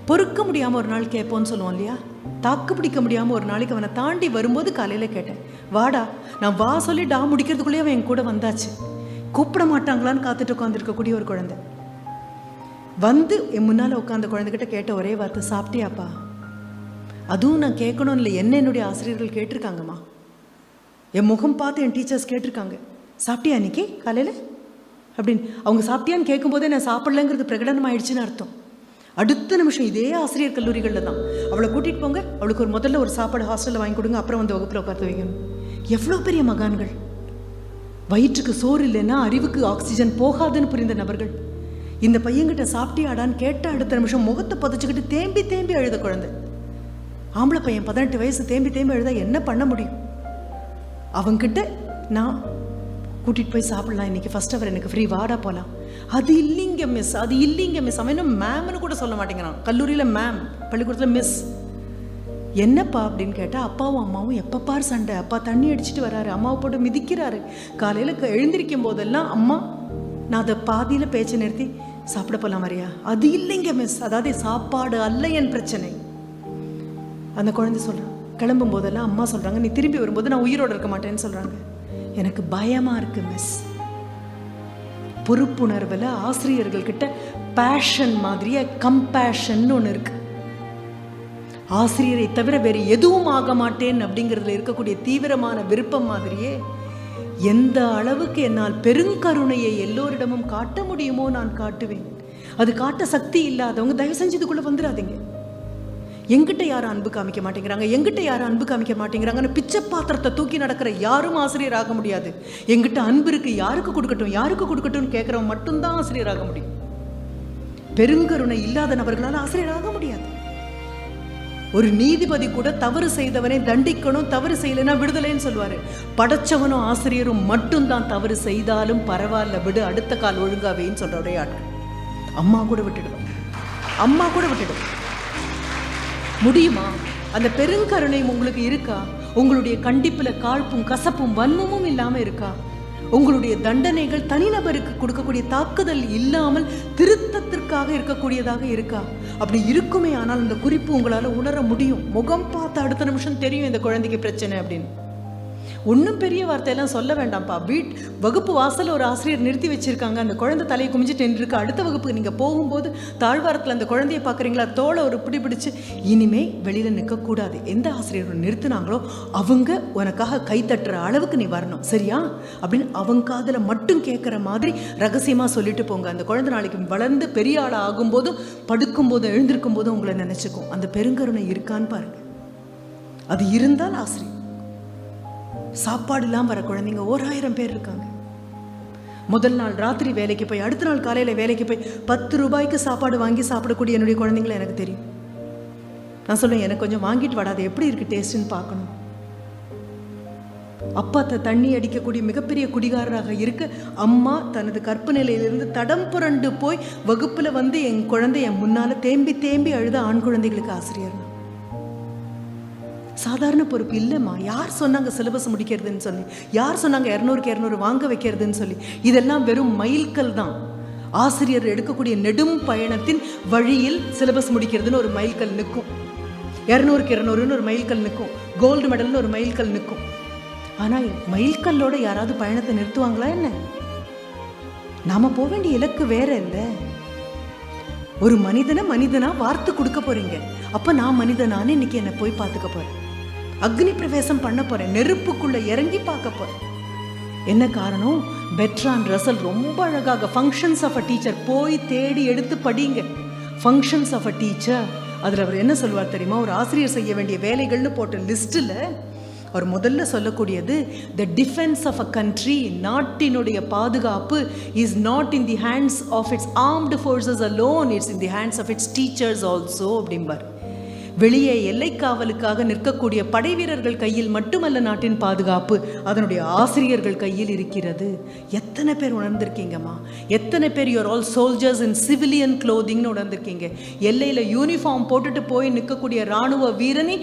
பொறுக்க முடியாமல் ஒரு நாள் கேட்போன்னு சொல்லுவோம் இல்லையா? தாக்கு பிடிக்க முடியாமல் ஒரு நாளைக்கு அவனை தாண்டி வரும்போது காலையில் கேட்டேன். வாடா நான் வா சொல்லி டா முடிக்கிறதுக்குள்ளேயே அவன் என் கூட வந்தாச்சு. கூப்பிட மாட்டாங்களான்னு காத்துட்டு உட்காந்துருக்கக்கூடிய ஒரு குழந்தை. வந்து என் முன்னால் உட்காந்த குழந்தைகிட்ட கேட்ட ஒரே வார்த்தை சாப்பிட்டியாப்பா? அதுவும் நான் கேட்கணும் இல்லை. என்ன என்னுடைய ஆசிரியர்கள் கேட்டிருக்காங்கம்மா. என் முகம் பார்த்து என் டீச்சர்ஸ் கேட்டிருக்காங்க. சாப்பிட்டியா இன்னைக்கு காலையில்? அப்படின்னு. அவங்க சாப்பிட்டியான்னு கேட்கும்போதே நான் சாப்பிடலங்கிறது பிரகடனம் ஆயிடுச்சுன்னு அர்த்தம். அடுத்த நிமிஷம் இதே ஆசிரியர் கல்லூரிகளில் தான். அவளை கூட்டிகிட்டு போங்க. அவளுக்கு ஒரு முதல்ல ஒரு சாப்பாடு ஹாஸ்டலில் வாங்கி கொடுங்க. அப்புறம் வந்து வகுப்பில் உட்காந்து வைக்கணும். எவ்வளோ பெரிய மகான்கள்? வயிற்றுக்கு சோறு இல்லைன்னா அறிவுக்கு ஆக்சிஜன் போகாதுன்னு புரிந்த நபர்கள். இந்த பையன்கிட்ட சாப்பிட்டியாடான்னு கேட்ட அடுத்த நிமிஷம் முகத்தை புதைச்சிக்கிட்டு தேம்பி தேம்பி அழுத குழந்தை. ஆம்பளை பையன் பதினெட்டு வயசு தேம்பி தேம்பி அழுதா என்ன பண்ண முடியும்? அவங்கிட்ட நான் கூட்டிகிட்டு போய் சாப்பிடலாம். இன்னைக்கு ஃபஸ்ட் அவர் எனக்கு ஃப்ரீ வாடா போகலாம் அது இல்லைங்க மிஸ் அது இல்லைங்க மிஸ் அவன் இன்னும் மேம்னு கூட சொல்ல மாட்டேங்கிறான். கல்லூரியில் மேம் பள்ளிக்கூடத்தில் மிஸ் என்னப்பா அப்படின்னு கேட்டால் அப்பாவும் அம்மாவும் எப்போ பார் சண்டை? அப்பா தண்ணி அடிச்சுட்டு வராரு. அம்மாவை போட்டு மிதிக்கிறாரு. காலையில் எழுந்திருக்கும் போதெல்லாம் அம்மா நான் அதை பாதியில் பேச்சை நிறுத்தி சாப்பிட போகலாம் வரையா? அது இல்லைங்க மிஸ் அதாவது சாப்பாடு அல்ல என் பிரச்சனை. அந்த குழந்தை சொல்கிறான் கிளம்பும் போதெல்லாம் அம்மா சொல்கிறாங்க நீ திரும்பி வரும்போது நான் உயிரோடு இருக்க மாட்டேன்னு சொல்கிறாங்க எனக்கு பயமாக இருக்குது மிஸ் பொறுப்புணர்வில் ஆசிரியர்கள்கிட்ட பேஷன் மாதிரியே கம்பேஷன் ஒன்று இருக்கு. ஆசிரியரை தவிர வேறு எதுவும் ஆக மாட்டேன் அப்படிங்கிறதுல இருக்கக்கூடிய தீவிரமான விருப்பம் மாதிரியே எந்த அளவுக்கு என்னால் பெருங்கருணையை எல்லோரிடமும் காட்ட முடியுமோ நான் காட்டுவேன். அது காட்ட சக்தி இல்லாதவங்க தயவு செஞ்சதுக்குள்ளே வந்துடாதீங்க. எங்கிட்ட யாரும் அன்பு காமிக்க மாட்டேங்கிறாங்க. எங்கிட்ட யாரும் அன்பு காமிக்க மாட்டேங்கிறாங்கன்னு பிச்சை பாத்திரத்தை தூக்கி நடக்கிற யாரும் ஆசிரியர் ஆக முடியாது. எங்கிட்ட அன்பு இருக்கு யாருக்கு கொடுக்கட்டும் யாருக்கு கொடுக்கட்டும்னு கேட்குறவன் மட்டும்தான் ஆசிரியர் ஆக முடியும். பெருங்கருணை இல்லாத நபர்களால் ஆசிரியர் ஆக முடியாது. ஒரு நீதிபதி கூட தவறு செய்தவனை தண்டிக்கணும் தவறு செய்யலைன்னா விடுதலைன்னு சொல்லுவாரு. படைச்சவனும் ஆசிரியரும் மட்டும்தான் தவறு செய்தாலும் பரவாயில்ல விடு அடுத்த கால் ஒழுங்காவேன்னு சொல்ற ஒரே ஆட்கள். அம்மா கூட விட்டுடுவாங்க. அம்மா கூட விட்டுடுவாங்க. முடியுமா? அந்த பெருங்கருணை உங்களுக்கு இருக்கா? உங்களுடைய கண்டிப்புல காழ்ப்பும் கசப்பும் வன்மமும் இல்லாம இருக்கா? உங்களுடைய தண்டனைகள் தனிநபருக்கு கொடுக்கக்கூடிய தாக்குதல் இல்லாமல் திருத்தத்திற்காக இருக்கக்கூடியதாக இருக்கா? அப்படி இருக்குமே ஆனால் இந்த குறிப்பு உங்களால உணர முடியும். முகம் பார்த்த அடுத்த நிமிஷம் தெரியும் இந்த குழந்தைக்கு பிரச்சனை அப்படின்னு. ஒன்றும் பெரிய வார்த்தையெல்லாம் சொல்ல வேண்டாம்ப்பா. வீட் வகுப்பு வாசல் ஒரு ஆசிரியர் நிறுத்தி வச்சுருக்காங்க. அந்த குழந்தை தலையை குமிஞ்சிட்டு நின்றுருக்கு. அடுத்த வகுப்புக்கு நீங்கள் போகும்போது தாழ்வாரத்தில் அந்த குழந்தைய பார்க்குறீங்களா? தோலை ஒரு பிடி பிடிச்சு. இனிமே வெளியில் நிற்கக்கூடாது எந்த ஆசிரியர் நிறுத்தினாங்களோ அவங்க உனக்காக கை தட்டுற அளவுக்கு நீ வரணும். சரியா? அப்படின்னு அவங்க காதில் மட்டும் கேட்குற மாதிரி ரகசியமாக சொல்லிட்டு போங்க. அந்த குழந்தை நாளைக்கு வளர்ந்து பெரிய ஆளாக ஆகும்போதும் படுக்கும்போதும் எழுந்திருக்கும் போதும் உங்களை நினச்சிக்கும். அந்த பெருங்கருணை இருக்கான்னு பாருங்க. அது இருந்தால் ஆசிரியர். சாப்பாடு இல்லாமல் வர குழந்தைங்க ஓராயிரம் பேர் இருக்காங்க. முதல் நாள் ராத்திரி வேலைக்கு போய் அடுத்த நாள் காலையில் வேலைக்கு போய் பத்து ரூபாய்க்கு சாப்பாடு வாங்கி சாப்பிடக்கூடிய என்னுடைய குழந்தைங்களை எனக்கு தெரியும். நான் சொல்லுவேன் எனக்கு கொஞ்சம் வாங்கிட்டு வராது எப்படி இருக்கு டேஸ்ட்னு பார்க்கணும். அப்பா த தண்ணி அடிக்கக்கூடிய மிகப்பெரிய குடிகாரராக இருக்க அம்மா தனது கற்பு நிலையிலிருந்து தடம் புரண்டு போய் வகுப்புல வந்து என் குழந்தை என் முன்னால தேம்பி தேம்பி அழுத ஆண் குழந்தைகளுக்கு ஆசிரியர். சாதாரண பொறுப்பு இல்லைம்மா. யார் சொன்னாங்க சிலபஸ் முடிக்கிறதுன்னு சொல்லி? யார் சொன்னாங்க இரநூறுக்கு இரநூறு வாங்க வைக்கிறதுன்னு சொல்லி? இதெல்லாம் வெறும் மைல்கல் தான். ஆசிரியர் எடுக்கக்கூடிய நெடும் பயணத்தின் வழியில் சிலபஸ் முடிக்கிறதுன்னு ஒரு மைல்கல் நிற்கும். இரநூறுக்கு இரநூறுன்னு ஒரு மைல்கல் நிற்கும். கோல்டு மெடல்னு ஒரு மைல்கல் நிற்கும். ஆனால் மைல்கல்லோட யாராவது பயணத்தை நிறுத்துவாங்களா என்ன? நாம போக வேண்டிய இலக்கு வேற இல்லை. ஒரு மனிதனை மனிதனா வார்த்து கொடுக்க போறீங்க. அப்போ நான் மனிதனான்னு இன்னைக்கு என்னை போய் பார்த்துக்க போறேன். அக்னி பிரவேசம் பண்ண போறேன். நெருப்புக்குள்ள இறங்கி பார்க்க போறேன். என்ன காரணம்? பெட்ரான் ரசல் ரொம்ப அழகாக ஃபங்க்ஷன்ஸ் ஆஃப் அ டீச்சர் போய் தேடி எடுத்து படிங்க. ஃபங்க்ஷன்ஸ் ஆஃப் அ டீச்சர் அதில் அவர் என்ன சொல்வார் தெரியுமா? ஒரு ஆசிரியர் செய்ய வேண்டிய வேலைகள்னு போட்ட லிஸ்ட்டில் அவர் முதல்ல சொல்லக்கூடியது the defence of a country நாட்டினுடைய பாதுகாப்பு is not in the hands of its armed forces alone it's in the hands of its teachers also அப்படிம்பார். வெளியே எல்லை காவலுக்காக நிற்கக்கூடிய படை வீரர்கள் கையில் மட்டுமல்ல நாட்டின் பாதுகாப்பு. அதனுடைய ஆசிரியர்கள் கையில் இருக்கிறது. எத்தனை பேர் உணர்ந்திருக்கீங்கம்மா? எத்தனை பேர் you are all soldiers in civilian க்ளோதிங்னு உணர்ந்திருக்கீங்க? எல்லையில் யூனிஃபார்ம் போட்டுட்டு போய் நிற்கக்கூடிய இராணுவ வீரனை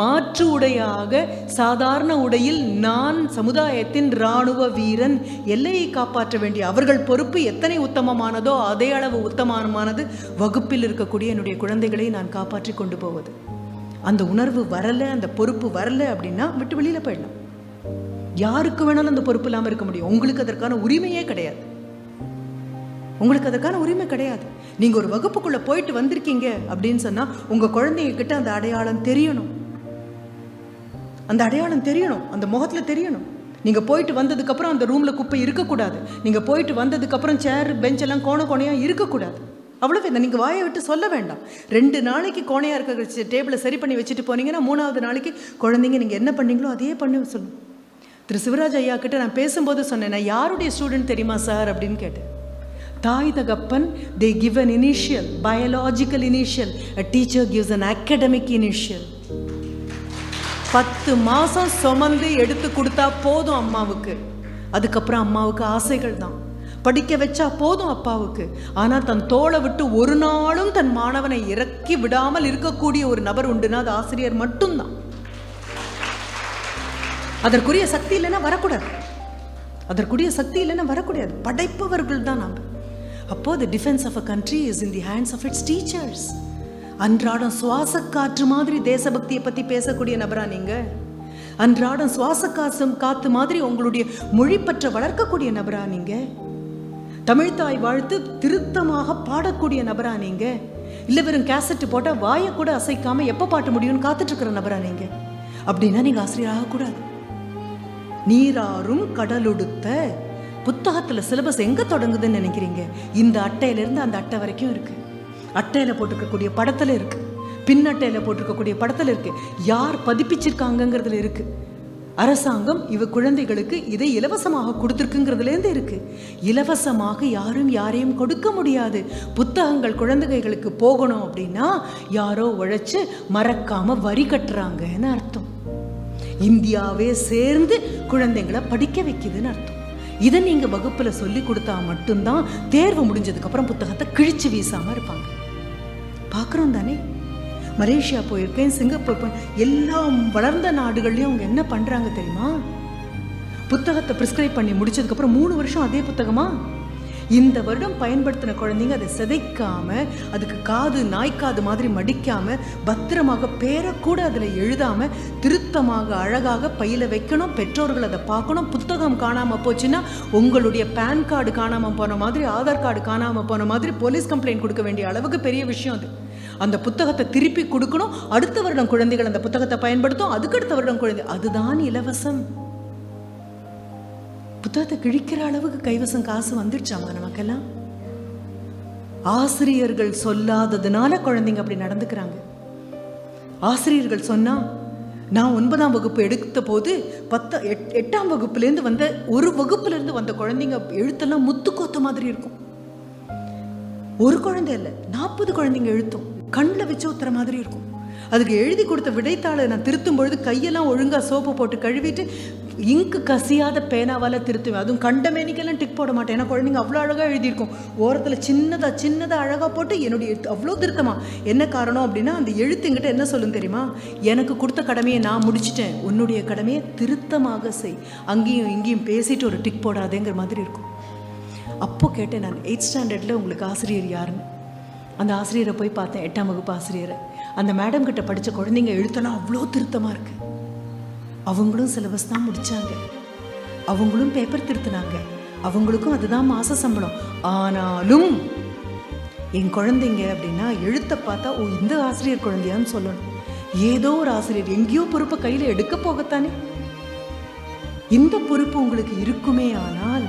மாற்று உடையாக சாதாரண உடையில் நான் சமுதாயத்தின் இராணுவ வீரன் எல்லையை காப்பாற்ற வேண்டிய அவர்கள் பொறுப்பு எத்தனை உத்தமமானதோ அதே அளவு உத்தமமானது வகுப்பில் இருக்கக்கூடிய என்னுடைய குழந்தைகளை நான் காப்பாற்றி கொண்டு போவது. அந்த உணர்வு வரலை அந்த பொறுப்பு வரலை அப்படின்னா விட்டு வெளியில் போயிடலாம். யாருக்கு வேணாலும் அந்த பொறுப்பு இல்லாமல் இருக்க முடியும். உங்களுக்கு அதற்கான உரிமையே கிடையாது. உங்களுக்கு அதற்கான உரிமை கிடையாது. நீங்கள் ஒரு வகுப்புக்குள்ளே போயிட்டு வந்திருக்கீங்க அப்படின்னு சொன்னால் உங்கள் குழந்தைங்கக்கிட்ட அந்த அடையாளம் தெரியணும். அந்த அடையாளம் தெரியணும். அந்த முகத்தில் தெரியணும். நீங்கள் போயிட்டு வந்ததுக்கப்புறம் அந்த ரூமில் குப்பை இருக்கக்கூடாது. நீங்கள் போயிட்டு வந்ததுக்கப்புறம் சேர் பெஞ்ச் எல்லாம் கோண கோணையாக இருக்கக்கூடாது. அவ்வளவு நீங்கள் வாயை விட்டு சொல்ல வேண்டாம். ரெண்டு நாளைக்கு கோணையாக இருக்க டேபிளை சரி பண்ணி வச்சுட்டு போனீங்கன்னா மூணாவது நாளைக்கு குழந்தைங்க நீங்கள் என்ன பண்ணீங்களோ அதையே பண்ணி சொல்லணும் திரு சிவராஜ் ஐயா கிட்ட நான் பேசும்போது சொன்னேன் நான் யாருடைய ஸ்டூடெண்ட் தெரியுமா சார் அப்படின்னு கேட்டேன். தாய் தகப்பன் they give an initial biological initial a teacher gives an academic initial பத்து மாதம் சுமந்து எடுத்து கொடுத்தா போதும் அம்மாவுக்கு. அதுக்கப்புறம் அம்மாவுக்கு ஆசைகள் தான். படிக்க வச்சா போதும் அப்பாவுக்கு. ஆனால் தன் தோளை விட்டு ஒரு நாளும் தன் மாணவனை இறக்கி விடாமல் இருக்கக்கூடிய ஒரு நபர் உண்டுன்னா அது ஆசிரியர் மட்டும்தான். அதற்குரிய சக்தி இல்லைன்னா வரக்கூடாது. அதற்குரிய சக்தி இல்லைன்னா வரக்கூடாது. படைப்பவர்கள் தான் நாம். அப்போ the defence of a country is in the hands of its teachers அன்றாடம் சுவாச காற்று மாதிரி தேசபக்தியை பற்றி பேசக்கூடிய நபரா நீங்க? அன்றாடம் சுவாச காசும் காத்து மாதிரி உங்களுடைய மொழிப்பற்ற வளர்க்கக்கூடிய நபரா நீங்க? தமிழ்தாய் வாழ்த்து திருத்தமாக பாடக்கூடிய நபரா நீங்க? இல்லை வெறும் கேசட் போட்டா வாயை கூட அசைக்காம எப்போ பாட்ட முடியும்னு காத்துட்டு இருக்கிற நபரா நீங்க? அப்படின்னா நீங்க ஆசிரியராக கூடாது நீராறும் கடலுடுத்த புத்தகத்துல சிலபஸ் எங்க தொடங்குதுன்னு நினைக்கிறீங்க? இந்த அட்டையில இருந்து அந்த அட்டை வரைக்கும் இருக்கு. அட்டையில போட்டிருக்கக்கூடிய படத்துல இருக்கு. பின் அட்டையில போட்டிருக்கக்கூடிய படத்துல இருக்கு. யார் பதிப்பிச்சிருக்காங்கங்கிறதுல இருக்கு. அரசாங்கம் இவ குழந்தைகளுக்கு இதை இலவசமாக கொடுத்துருக்குங்கிறதுலேருந்து இருக்கு. இலவசமாக யாரும் யாரையும் கொடுக்க முடியாது. புத்தகங்கள் குழந்தைகளுக்கு போகணும் அப்படின்னா யாரோ உழைச்சு மறக்காம வரி கட்டுறாங்கன்னு அர்த்தம். இந்தியாவே சேர்ந்து குழந்தைங்களை படிக்க வைக்குதுன்னு அர்த்தம். இதை நீங்க வகுப்புல சொல்லி கொடுத்தா மட்டும்தான் தேர்வு முடிஞ்சதுக்கு அப்புறம் புத்தகத்தை கிழிச்சு வீசாம இருப்பாங்க. பார்க்குறோம் தானே? மலேசியா போயிருக்கேன் சிங்கப்பூர் போய் எல்லா வளர்ந்த நாடுகள்லையும் அவங்க என்ன பண்ணுறாங்க தெரியுமா? புத்தகத்தை ப்ரிஸ்கிரைப் பண்ணி முடிச்சதுக்கப்புறம் மூணு வருஷம் அதே புத்தகமா? இந்த வருடம் பயன்படுத்தின குழந்தைங்க அதை சிதைக்காம அதுக்கு காது நாய்க்காது மாதிரி மடிக்காம பத்திரமாக பேரை கூட அதில் எழுதாம திருத்தமாக அழகாக பையில வைக்கணும் பெற்றோர்கள் அதை பார்க்கணும் புத்தகம் காணாம போச்சுன்னா உங்களுடைய பேன் கார்டு காணாம போன மாதிரி ஆதார் கார்டு காணாம போன மாதிரி போலீஸ் கம்ப்ளைண்ட் கொடுக்க வேண்டிய அளவுக்கு பெரிய விஷயம் அது. அந்த புத்தகத்தை திருப்பி கொடுக்கணும். அடுத்த வருடம் குழந்தைகள் அந்த புத்தகத்தை பயன்படுத்தும். அதுக்கடுத்த வருடம் குழந்தை அதுதான் இலவசம். புத்தகத்தை கிழிக்கிற அளவுக்கு கைவசம் காசு வந்துடுச்சாமா நமக்கெல்லாம்? ஆசிரியர்கள் சொல்லாததுனால குழந்தைங்க அப்படி நடந்துக்கிறாங்க. ஆசிரியர்கள் சொன்னா நான் ஒன்பதாம் வகுப்பு எடுத்த போது பத்த எட் எட்டாம் வகுப்புலேருந்து வந்த ஒரு வகுப்புலேருந்து வந்த குழந்தைங்க எழுத்தெல்லாம் முத்துக்கோத்த மாதிரி இருக்கும். ஒரு குழந்தை இல்லை நாற்பது குழந்தைங்க எழுத்தும். கண்ணில் வச்சு ஊத்துற மாதிரி இருக்கும். அதுக்கு எழுதி கொடுத்த விடைத்தாளை நான் திருத்தும் பொழுது கையெல்லாம் ஒழுங்காக சோப்பு போட்டு கழுவிட்டு இங்கு கசியாத பேனாவால் திருத்துவேன். அதுவும் கண்ட மேனிக்கெல்லாம் டிக் போட மாட்டேன். ஏன்னா குழந்தைங்க அவ்வளோ அழகாக எழுதியிருக்கும். ஓரத்தில் சின்னதாக சின்னதாக அழகாக போட்டு என்னுடைய எழுத்து அவ்வளோ திருத்தமா. என்ன காரணம் அப்படின்னா அந்த எழுத்துங்கிட்ட என்ன சொல்லும் தெரியுமா? எனக்கு கொடுத்த கடமையை நான் முடிச்சிட்டேன். உன்னுடைய கடமையை திருத்தமாக செய். அங்கேயும் இங்கேயும் பேசிட்டு ஒரு டிக் போடாதேங்கிற மாதிரி இருக்கும். அப்போது கேட்டேன் நான் எயிட் ஸ்டாண்டர்டில் உங்களுக்கு ஆசிரியர் யாருன்னு. அந்த ஆசிரியரை போய் பார்த்தேன் எட்டாம் வகுப்பு ஆசிரியரை அந்த மேடம் கிட்ட படித்த குழந்தைங்க எழுத்தெல்லாம் அவ்வளோ திருத்தமாக இருக்கு. அவங்களும் சிலபஸ் தான் முடிச்சாங்க. அவங்களும் பேப்பர் திருத்தினாங்க. அவங்களுக்கும் அதுதான் மாச சம்பளம். ஆனாலும் என் குழந்தைங்க அப்படின்னா எழுத்தை பார்த்தா ஓ இந்த ஆசிரியர் குழந்தையான்னு சொல்லணும். ஏதோ ஒரு ஆசிரியர் எங்கேயோ பொறுப்பை கையில் எடுக்க போகத்தானே? இந்த பொறுப்பு உங்களுக்கு இருக்குமே ஆனால்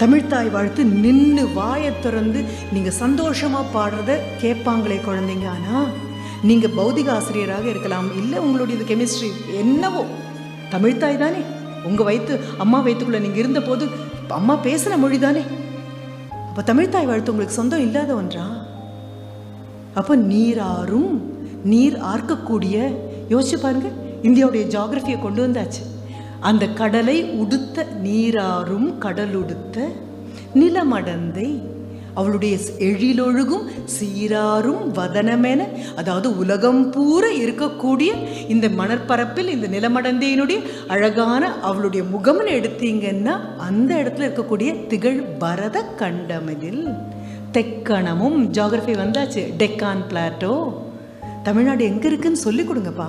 தமிழ்த்தாய் வாழ்த்து நின்று வாயை திறந்து நீங்கள் சந்தோஷமாக பாடுறத கேட்பாங்களே குழந்தைங்க. ஆனால் நீங்கள் பௌதிக ஆசிரியராக இருக்கலாம் இல்லை உங்களுடைய கெமிஸ்ட்ரி என்னவோ. தமிழ்த்தாய் தானே. உங்கள் வயிற்று அம்மா வயிற்றுக்குள்ளே நீங்கள் இருந்தபோது அம்மா பேசின மொழி தானே. அப்போ தமிழ்த்தாய் வாழ்த்து உங்களுக்கு சொந்தம் இல்லாத ஒன்றா? அப்போ நீராறும் நீர் ஆர்க்கக்கூடிய யோசிச்சு பாருங்க இந்தியாவுடைய ஜாகிரஃபியை கொண்டு வந்தாச்சு. அந்த கடலை உடுத்த நீராறும் கடலுடுத்த நிலமடந்தை அவளுடைய எழிலொழுகும் சீராரும் வதனமென அதாவது உலகம் பூரா இருக்கக்கூடிய இந்த மணற்பரப்பில் இந்த நிலமடந்தையினுடைய அழகான அவளுடைய முகம்னு எடுத்தீங்கன்னா அந்த இடத்துல இருக்கக்கூடிய திகழ் பரத கண்டமதில் தெக்கணமும் ஜாகிரபி வந்தாச்சு டெக்கான் பிளாட்டோ. தமிழ்நாடு எங்கே இருக்குன்னு சொல்லி கொடுங்கப்பா.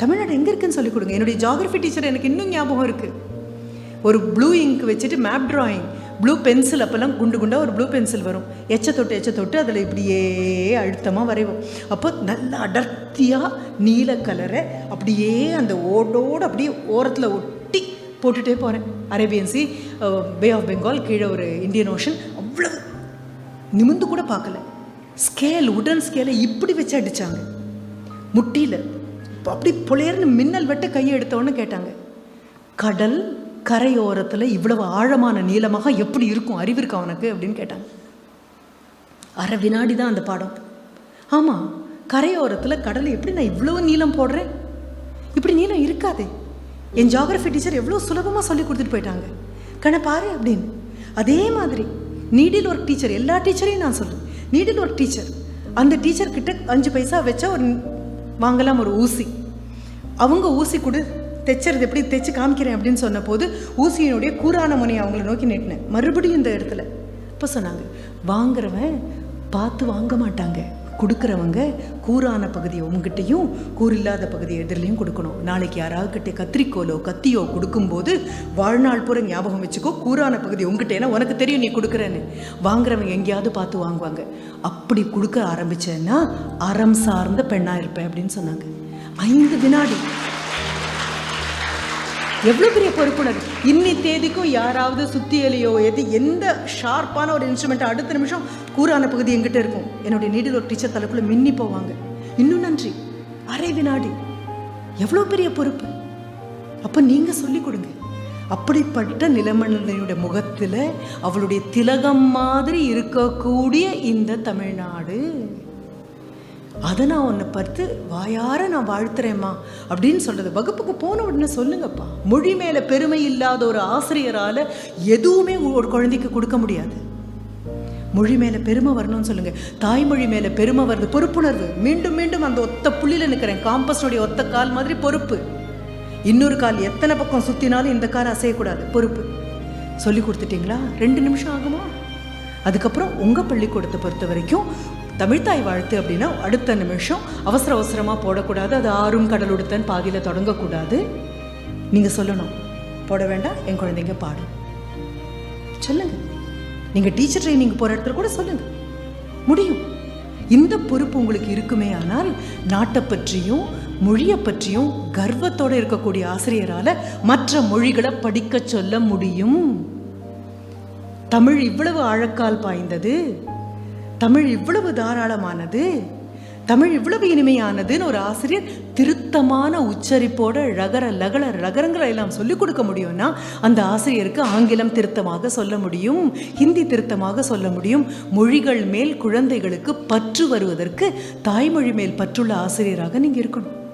தமிழ்நாடு எங்கே இருக்குன்னு சொல்லி கொடுங்க. என்னுடைய ஜாகிரபி டீச்சர் எனக்கு இன்னும் ஞாபகம் இருக்குது ஒரு ப்ளூ இங்க் வச்சுட்டு மேப் ட்ராயிங் ப்ளூ பென்சில் அப்போல்லாம் குண்டு குண்டாக ஒரு ப்ளூ பென்சில் வரும். எச்ச தொட்டு எச்ச தொட்டு அதில் இப்படியே அழுத்தமாக வரைவோம். அப்போ நல்ல அடர்த்தியாக நீல கலரை அப்படியே அந்த ஓடோடு அப்படியே ஓரத்தில் ஒட்டி போட்டுகிட்டே போகிறேன் Arabian sea bay uh, of Bengal கீழே ஒரு இந்தியன் ஓஷன் அவ்வளோ நிமிந்து கூட பார்க்கல. ஸ்கேல் உடன் ஸ்கேலை இப்படி வச்சு அடித்தாங்க முட்டியில் அப்படி புலையர்னு மின்னல் வெட்ட கையை எடுத்தவொன்னு கேட்டாங்க கடல் கரையோரத்தில் இவ்வளவு ஆழமான நீளமாக எப்படி இருக்கும்? அறிவு இருக்கா அவனுக்கு அப்படின்னு கேட்டாங்க. அரை வினாடி தான் அந்த பாடம். ஆமாம் கரையோரத்தில் கடலை எப்படி நான் இவ்வளோ நீளம் போடுறேன்? இப்படி நீளம் இருக்காதே. என் ஜியாகிரஃபி டீச்சர் எவ்வளோ சுலபமாக சொல்லி கொடுத்துட்டு போயிட்டாங்க. கண்ணை பாரு அப்படின்னு. அதே மாதிரி நீடில் ஒர்க் டீச்சர் எல்லா டீச்சரையும் நான் சொல்லுவேன் நீடில் ஒர்க் டீச்சர் அந்த டீச்சர்கிட்ட அஞ்சு பைசா வச்சா ஒரு வாங்கலாம் ஒரு ஊசி. அவங்க ஊசி கொடு தைச்சறது எப்படி தைச்சு காமிக்கிறேன் அப்படின்னு சொன்ன போது ஊசியினுடைய கூறான முனையை அவங்கள நோக்கி நீட்டினேன். மறுபடியும் இந்த இடத்துல. இப்போ சொன்னாங்க வாங்குறவன் பார்த்து வாங்க மாட்டாங்க. கொடுக்குறவங்க கூரான பகுதியை உங்ககிட்டையும் கூறில்லாத பகுதியை எதிரிலையும் கொடுக்கணும். நாளைக்கு யாராவது கிட்டே கத்திரிக்கோலோ கத்தியோ கொடுக்கும்போது வாழ்நாள் பூரா ஞாபகம் வச்சுக்கோ கூரான பகுதி உங்ககிட்ட ஏன்னா உனக்கு தெரியும் நீ கொடுக்குறேன்னு. வாங்குறவங்க எங்கேயாவது பார்த்து வாங்குவாங்க. அப்படி கொடுக்க ஆரம்பிச்சேன்னா அறம் சார்ந்த பெண்ணாக இருப்பேன் அப்படின்னு சொன்னாங்க. ஐந்து வினாடி. எவ்வளோ பெரிய பொறுப்புணர்வு இன்னி தேதிக்கும் யாராவது சுத்தியலையோ எது எந்த ஷார்ப்பான ஒரு இன்ஸ்ட்ருமெண்ட்டை அடுத்த நிமிஷம் கூறான பகுதி எங்கிட்ட இருக்கும். என்னுடைய நீடில் ஒரு டீச்சர் தலைக்குள்ள மின்னி போவாங்க. இன்னும் நன்றி. அரை வினாடி. எவ்வளோ பெரிய பொறுப்பு. அப்போ நீங்கள் சொல்லிக் கொடுங்க. அப்படிப்பட்ட நிலமணியுடைய முகத்தில் அவளுடைய திலகம் மாதிரி இருக்கக்கூடிய இந்த தமிழ்நாடு. அதை நான் உன்னை பார்த்து வாயார நான் வாழ்த்துறேம்மா அப்படின்னு சொல்றது. வகுப்புக்கு போன உடனே சொல்லுங்கப்பா. மொழி மேலே பெருமை இல்லாத ஒரு ஆசிரியரால் எதுவுமே ஒரு குழந்தைக்கு கொடுக்க முடியாது. மொழி மேலே பெருமை வரணும்னு சொல்லுங்க. தாய்மொழி மேலே பெருமை வருது. பொறுப்புணர்வு. மீண்டும் மீண்டும் அந்த ஒத்த புள்ளியில் நிற்கிறேன் காம்பஸ்னுடைய ஒத்த கால் மாதிரி பொறுப்பு. இன்னொரு கால் எத்தனை பக்கம் சுற்றினாலும் இந்த கால் அசையக்கூடாது. பொறுப்பு. சொல்லி கொடுத்துட்டீங்களா? ரெண்டு நிமிஷம் ஆகுமா? அதுக்கப்புறம் உங்கள் பள்ளிக்கூடத்தை பொறுத்த வரைக்கும் தமிழ்த்தாய் வாழ்த்து அப்படின்னா அடுத்த நிமிஷம் அவசர அவசரமாக போடக்கூடாது. அது ஆறும் கடல் உடுத்தன் பாதியில் தொடங்கக்கூடாது. நீங்கள் சொல்லணும். போட வேண்டாம் என் குழந்தைங்க பாடும். சொல்லுங்க. நீங்கள் டீச்சர் ட்ரைனிங் போகிற இடத்துல கூட சொல்லுங்க. முடியும். இந்த பொறுப்பு உங்களுக்கு இருக்குமே ஆனால் நாட்டை பற்றியும் மொழியை பற்றியும் கர்வத்தோடு இருக்கக்கூடிய ஆசிரியரால் மற்ற மொழிகளை படிக்க சொல்ல முடியும். தமிழ் இவ்வளவு ஆழக்கால் பாய்ந்தது. தமிழ் இவ்வளவு தாராளமானது தமிழ் இவ்வளவு இனிமையானதுன்னு ஒரு ஆசிரியர் திருத்தமான உச்சரிப்போட ரகர லகர ரகரங்களை எல்லாம் சொல்லிக் கொடுக்க முடியும்னா அந்த ஆசிரியருக்கு ஆங்கிலம் திருத்தமாக சொல்ல முடியும் ஹிந்தி திருத்தமாக சொல்ல முடியும். மொழிகள் மேல் குழந்தைகளுக்கு பற்று வருவதற்கு தாய்மொழி மேல் பற்றுள்ள ஆசிரியராக நீங்கள் இருக்கணும்.